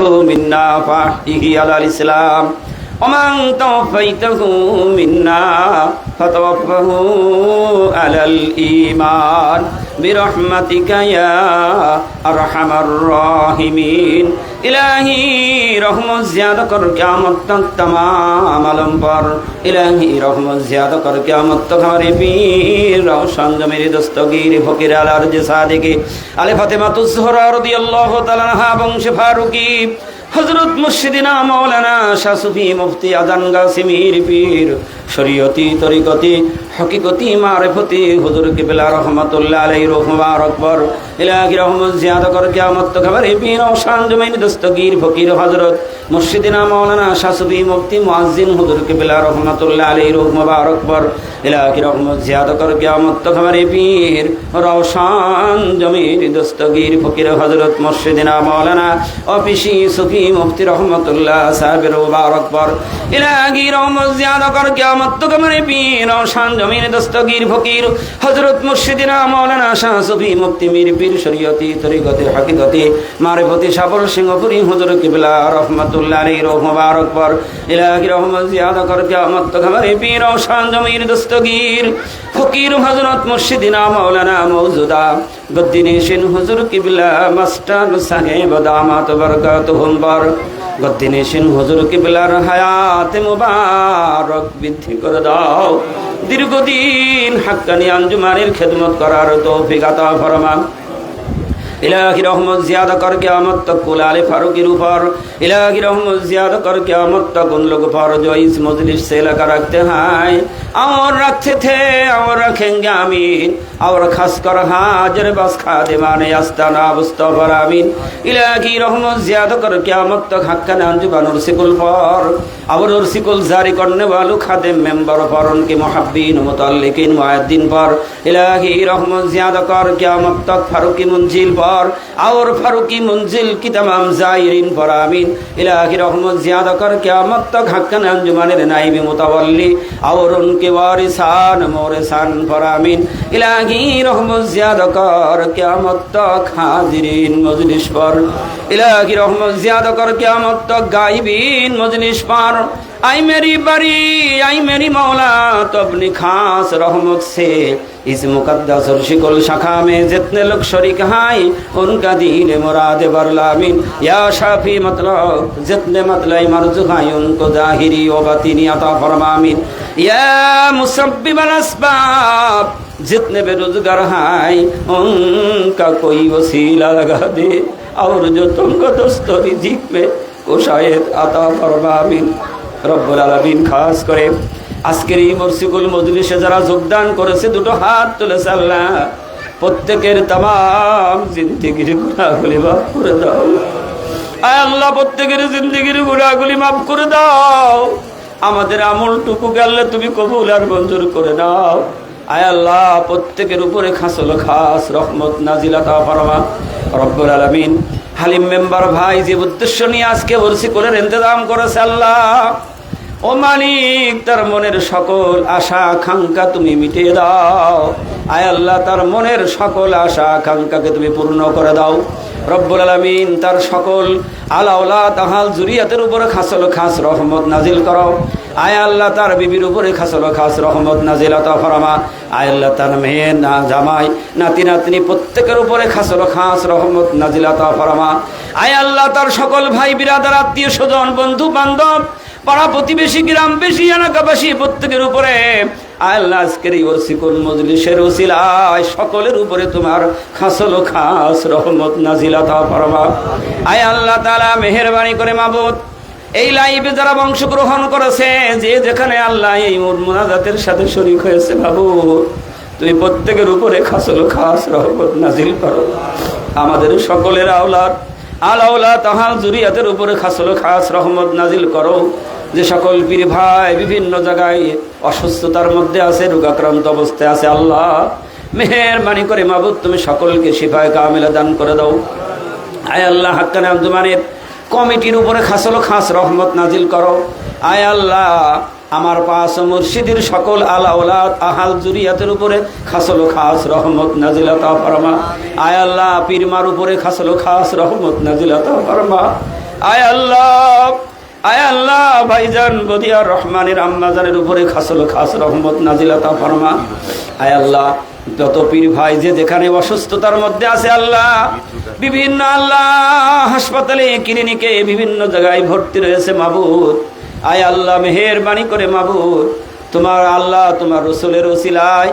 منا فاحيه على الإسلام ومن توفيته منا فتوفه على الإيمان برحمتك يا أرحم الراحمين إلهي رحم زیادہ کر قیامت تک تمام عالم پر الہی رحم زیادہ کر قیامت تک ہمارے پیر روشن میری দস্তগীর ফকির আলার যে সাদেকে আলে ফাতেমা তুসহরা রদি আল্লাহ তালা বংশ ফারুকি হযরত মুর্শিদিনা মৌলানা শাসুফি মুফতি আজান গাসিমির পীর, শরীয়তি তরিকতি, হকিকতি, মারিফতি হুজুর কিবলা রহমতুল্লাহ আলাই রহমা আকবর ইলাহি রহমত জিয়াদা কর কিয়ামত খবর পীর শান জমিন দস্তগীর ফকির হযরত মুর্শিদিনা মাওলানা শাহ সুফি মুফতি মুয়াজ্জিন হুজুর কিবলা রহমাতুল্লাহ আলাইহি রহমান আকবর ইলাহি রহমত জিয়াদা কর কিয়ামত খবর পীর রওশান জমিন দস্তগীর ফকির হযরত মুর্শিদিনা মাওলানা অফিসি সুফি মুফতি রহমতুল্লাহ সাহেবের মুবারক পর ইলাহি রহমত জিয়াদা কর কিয়ামত খবর পীর রওশান জমিন দস্তগীর ফকির হযরত মুর্শিদিনা মাওলানা শাহ সুফি মুফতি মীর পীর শরীয়তি তরিকতে, হাকিকতে, মারিফতি সাবর সিংহপুরি হুজুর কিবলা রহমাতুল্লাহ আলাইহি মুবারক পর। ইলাহি রহমত জিয়াদা কর কিয়ামত তক খবর পীর রওশান জমিন দস্তগীর। ফকির হযরত মুর্শিদিনা মাওলানা মওজুদা গদ্দিনেশিন হুজুর কিবলা মাস্টার সাহেব দামাত বরকাতুহুম বর গদ্দিনেশিন হুজুর কিবলার হায়াতে মুবারক বৃদ্ধি করে দাও। দীর্ঘদিন হাক্কানি আঞ্জুমানের খেদমত করার তৌফিক আতা ফরমান ইলাহি রহমত জিয়াদা কর কিয়ামত তক কুল আলে ফারুকির উপর ইলাহি রহমত জিয়াদা কর কিয়ামত তক उन लोग पर जो इस मजलिस से लगा रखते हैं और रखते थे और रखेंगे आमीन और खास कर हाजर बस खादे माने आस्ताना मुस्तफर आमीन इलाही रहमत ज्यादा कर कियामत तक हक्का अंजुबान उर्सिकुल पर और उर्सिकुल जारी करने वालों खादे मेंबर पर उनके मुहब्बीन मुतल्लिकिन मुअद्दिन पर इलाही रहमत ज्यादा कर कियामत तक फारूकी मंजिल पर ঘর। আওর ফারুকি মঞ্জিল কি তামাম জাইরিন ফরামিন। ইলাহি রহমত জিয়াদা কর, কিয়ামত তক হাক্কান আঞ্জুমানের নাইবি মুতাওয়াল্লি। আওর উনকে ওয়ারিসান, মোরেসান ফরামিন। ইলাহি রহমত জিয়াদা কর, কিয়ামত তক হাজিরিন মজলিস ফর पर इलाही रहमत ज्यादा कर कियामत तक गायबीन मजलिस पर आई मेरी बड़ी आई मेरी मौला तो अपनी खास रहमत से इस मुकद्दस और शिकुल शाखा में जितने लोग शरीक हैं उनका दीन मुराद बरलामीन या शाफी मतलब जितने मतलब मर्जु हैं उनको जाहिरी व बातिनी अता फरमामीन या मुसब्बिब असबाब जितने बेरोजगार हैं उनका कोई वसीला लगा दे और जो तुमको दोस्तों रिजिक में कुशायद अता फरमामीन রব্বুল আলমিন খাস করে আজকের এই মরসিকুল মজলিসে যারা যোগদান করেছে দুটো হাত তুলেছে আল্লাহ প্রত্যেকের তাম জিন্দিগির গুণাগুলি মাফ করে দাও আয় আল্লাহ প্রত্যেকের জিন্দিগির গুণাগুলি মাফ করে দাও আমাদের আমলটুকু গেলে তুমি কবুল আর মঞ্জুর করে দাও আয় আল্লাহ, প্রত্যেকের উপরে খাসল খাস রহমত নাজিলাতা ফরমা। রব্বুল আলমিন, হালিম মেম্বার ভাই যে উদ্দেশ্য নিয়ে আজকে বলছি করে ইন্তজাম করেছে আল্লাহ, ও মালিক, তার মনের সকল আশা আকাঙ্ক্ষা তুমি মিটিয়ে দাও। আয় আল্লাহ, তার মনের সকল আশা আকাঙ্ক্ষাকে তুমি পূর্ণ করে দাও। রব্বুল আলমিন তার সকল আলাউলা তাহাল জুরিয়াতের উপরে খাসল খাস রহমত নাজিল করো। আয় আল্লাহ তার বিবির উপরে খাসল খাস রহমত নাজিল ফরমা। আয় আল্লাহ তার মেয়ে না জামাই, নাতি নাতনি প্রত্যেকের উপরে খাসল খাস রহমত নাজিল ফরামা। আয় আল্লাহ তার সকল ভাই বিরাদার আত্মীয় স্বজন বন্ধু বান্ধব পাড়া প্রতিবেশী গ্রামবাসী এলাকাবাসী প্রত্যেকের উপরে। আল্লাহ, আজকের এই ওসিকুল মজলিসের ওসিলায় সকলের উপরে তোমার খাসল খাস রহমত নাজিলাতা ফরমা। আয় আল্লাহ তালা মেহরবানি করে মাবুদ। এই লাইভে যারা অংশগ্রহণ করেছে, যে যেখানে আল্লাহ এই মোনাজাতের সাথে শরিক হয়েছে, বাবু, তুমি প্রত্যেকের উপরে খাসল খাস রহমত নাজিল করো। আমাদের সকলের আওলাদ আলাউলা তাহাল জুরিয়াতের উপরে খাসল খাস রহমত নাজিল করো। যে সকল পীর ভাই বিভিন্ন জায়গায় অসুস্থতার মধ্যে আছে, রোগাক্রান্ত অবস্থায় আছে, আল্লাহ মেহরবানি করে মাবুদ, তুমি সকলকে শিফায় কামিলা দান করে দাও। আয় আল্লাহ, হাক্কানে আব্দুমানের কমিটির উপরে খাসল খাস রহমত নাজিল করো। আয় আল্লাহ আমার পাশ মুর্শিদের সকল আলাউলাদ আহাল জুরিয়াতের উপরে খাসল খাস রহমত নাজিলাতা ফরমা। আয় আল্লাহ পীরমার উপরে খাসল খাস রহমত নাজিলাতা ফরমা। আয় আল্লাহ আয় আল্লাহ, ভাইজান বদিয়া রহমানের আম্মাজানের উপরে খাসল খাস রহমত নাজিলাতা ফরমা। আয় আল্লাহ, যত পীর ভাই যে যেখানে অসুস্থতার মধ্যে আছে আল্লাহ, বিভিন্ন আল্লাহ হাসপাতালে, ক্লিনিকে, বিভিন্ন জায়গায় ভর্তি রয়েছে মাবুদ। আয় আল্লাহ, মেহেরবানি করে মাবুদ। তোমার আল্লাহ, তোমার রসুলের ওসিলায়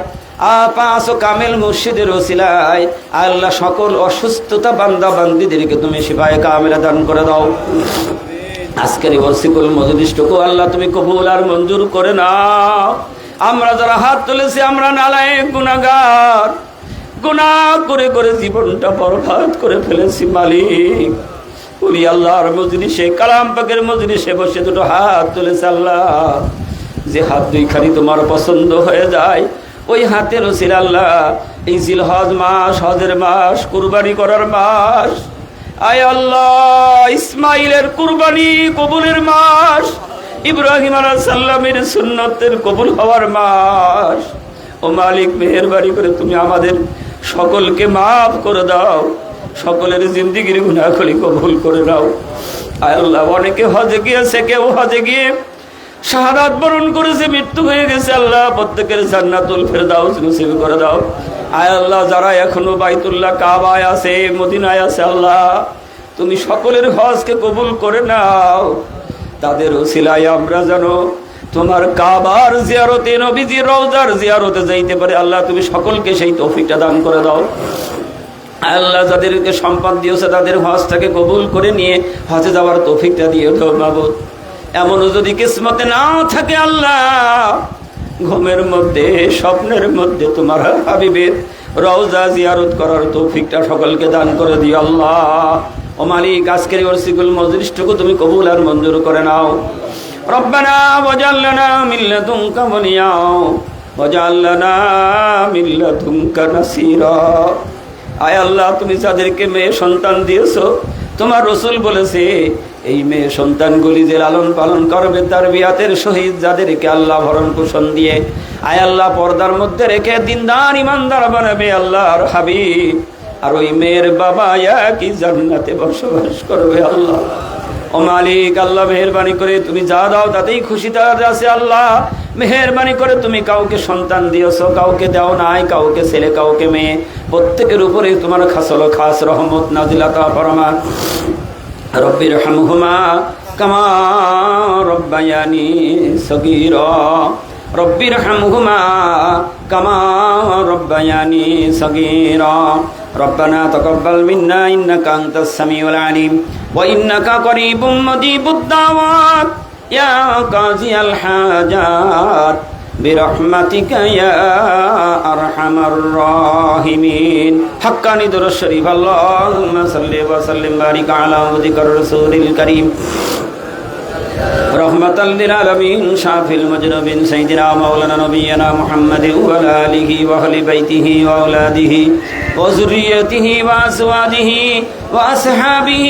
পাঁচ ও কামেল মুর্শিদের ওসিলায়। আল্লাহ, সকল অসুস্থতা বান্দা বান্দিদেরকে তুমি সিপাহে কামেলা দান করে দাও। আজকের এই মজলিসটুকু আল্লাহ তুমি কবুল আর মঞ্জুর করে নাও। আমরা যারা হাত তুলেছি, আমরা নালায় গুণাগার গুণা করে করে জীবনটা বরবাদ করে ফেলেছি মালিক। উলি আল্লাহর মজলিসে, কালাম পাকের মজলিসে বসে দুটো হাত তুলেছে আল্লাহ। যে হাত দুইখানি তোমার পছন্দ হয়ে যায়, ওই হাতের ওসিল আল্লাহ, এই জিল হজ মাস, হজের মাস, কুরবানি করার মাস। আয় আল্লাহ, ইসমাইলের কুরবানি কবুলের মাস, ইব্রাহিম সাল্লামের সুন্নতের কবুল হওয়ার মাস। ও মালিক, মেহরবানি করে তুমি আমাদের সকলকে মাফ করে দাও। সকলের জিন্দিগির গুণাখলি কবুল করে দাও আয় আল্লাহ, অনেকে হজে গিয়েছে, কেউ হজে গিয়ে শাহাদাত বরণ করেছে, মৃত্যু হয়ে গেছে আল্লাহ, প্রত্যেকের জান্নাতুল ফেরদাউস নসিব করে দাও। আয় আল্লাহ, যারা এখনও বাইতুল্লাহ কাবায় আছে, মদিনায় আছে আল্লাহ, তুমি সকলের হজকে কবুল করে নাও। তাদের ওসিলায় আমরা জানো তোমার কাবার জিয়ারতে নবীজি রওজার জিয়ারতে যাইতে পারে। আল্লাহ, তুমি সকলকে সেই তৌফিকটা দান করে দাও। আল্লাহ যাদেরকে সম্পদ দিয়েছে, তাদের হজটাকে কবুল করে নিয়ে হজে যাওয়ার তৌফিকটা দিয়ে দাও বাবুদ এমনও যদি কিসমতে না থাকে আল্লাহ, ঘুমের মধ্যে, স্বপ্নের মধ্যে তোমার হাবিবের রওজা জিয়ারত করার তৌফিকটা সকলকে দান করে দিও আল্লাহ। ও মালিক, আজকের ওরসিকুল মজলিসটুকু তুমি কবুল আর মঞ্জুর করে নাও। রব্বানা ওয়াজাল্লানা মিন লাদুনকা ওয়ালিয়া ওয়াজাল্লানা মিন লাদুনকা নাসীরা। আয় আল্লাহ, তুমি যাদেরকে মেয়ে সন্তান দিয়েছ, তোমার রসুল বলেছে, এই মেয়ে সন্তানগুলি যে লালন পালন করবে, তার বিয়াতের শহীদ যাদেরকে আল্লাহ ভরণ পোষণ দিয়ে, আয় আল্লাহ, পর্দার মধ্যে রেখে দিনদার, ইমানদার বানাবে আল্লাহর হাবিব। আর ওই মেয়ের বাবা কি জান্নাতে বসবাস করবে আল্লাহ। ও মালিক, আল্লাহ মেহরবানি করে তুমি যা দাও, তাতেই খুশি তার আছে আল্লাহ। মেহরবানি করে তুমি কাউকে সন্তান দিয়েছো কাউকে দাও নাই কাউকে ছেলে কাউকে মেয়ে প্রত্যেকের উপরে তোমার খাসল খাস রহমত নাজিলাতা পরমা রব্বির হামহুমা কামা রব্বায়ানি সগীর রব্বির হামহুমা কামা রব্বায়ানি সগীর ربنا تقبل منا إنك أنت السميع العليم وإنك قريب مجيب الدعوات يا قاضي الحاجات برحمتك يا أرحم الراحمين حقاني در الشريف اللهم صل وسلم بارك على ذكر الرسول الكريم رحمة للعالمين شافي المجنبين سيدنا مولانا نبينا محمد وعلى آله وأهل بيته وأولاده وذريته وأزواجه وأصحابه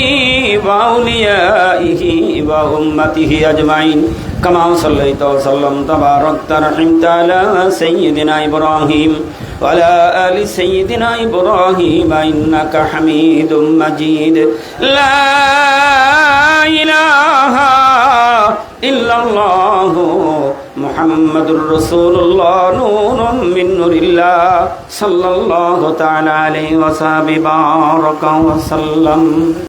وأوليائه وأمته أجمعين كما صليت وسلم تباركت رحمت على سيدنا إبراهيم وعلى آل سيدنا إبراهيم إنك حميد مجيد لا إله إلا الله محمد رسول الله نور من نور الله. صلى الله تعالى عليه وسلم بارك وسلم.